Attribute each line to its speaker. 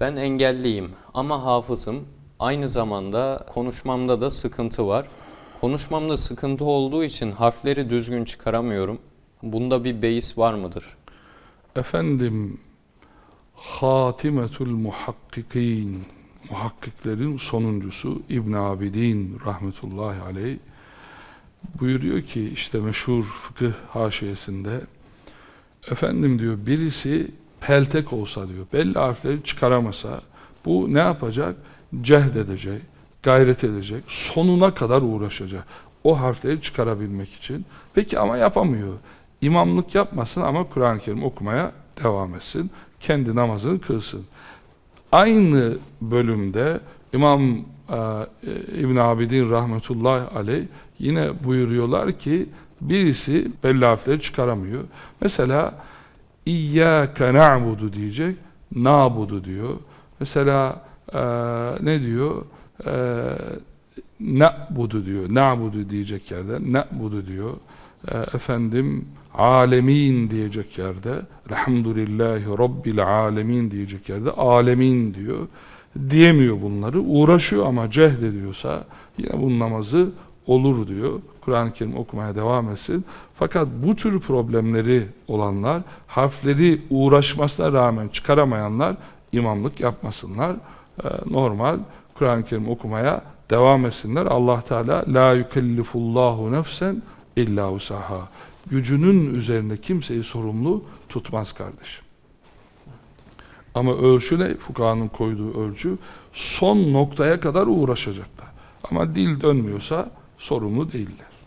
Speaker 1: Ben engelliyim ama hafızım. Aynı zamanda konuşmamda da sıkıntı var. Konuşmamda sıkıntı olduğu için harfleri düzgün çıkaramıyorum. Bunda bir beis var mıdır?
Speaker 2: Efendim Hatimetul Muhakkikin Muhakkiklerin sonuncusu İbn Abidin rahmetullahi aleyh buyuruyor ki işte meşhur fıkıh haşiyesinde efendim diyor birisi peltek olsa diyor belli harfleri çıkaramasa bu ne yapacak? Cehd edecek, gayret edecek, sonuna kadar uğraşacak. O harfleri çıkarabilmek için. Peki ama yapamıyor. İmamlık yapmasın ama Kur'an-ı Kerim okumaya devam etsin. Kendi namazını kılsın. Aynı bölümde İmam e, İbn Abidin rahmetullahi aleyh yine buyuruyorlar ki birisi belli harfleri çıkaramıyor. Mesela İyyâke na'budu diyecek, na'budu diyor. Mesela e, ne diyor? E, na'budu diyor. Na'budu diyecek yerde na'budu diyor. E, efendim alemin diyecek yerde elhamdülillahi rabbil alemin diyecek yerde alemin diyor. Diyemiyor bunları. Uğraşıyor ama cehd ediyorsa yine bunun namazı olur diyor. Kur'an-ı Kerim okumaya devam etsin. Fakat bu tür problemleri olanlar, harfleri uğraşmasına rağmen çıkaramayanlar imamlık yapmasınlar. Ee, normal Kur'an-ı Kerim okumaya devam etsinler. Allah Teala la yukellifullahu nefsen illa usaha. Gücünün üzerinde kimseyi sorumlu tutmaz kardeşim. Ama ölçü ne? Fukahanın koyduğu ölçü son noktaya kadar uğraşacaklar. Ama dil dönmüyorsa sorumlu değiller.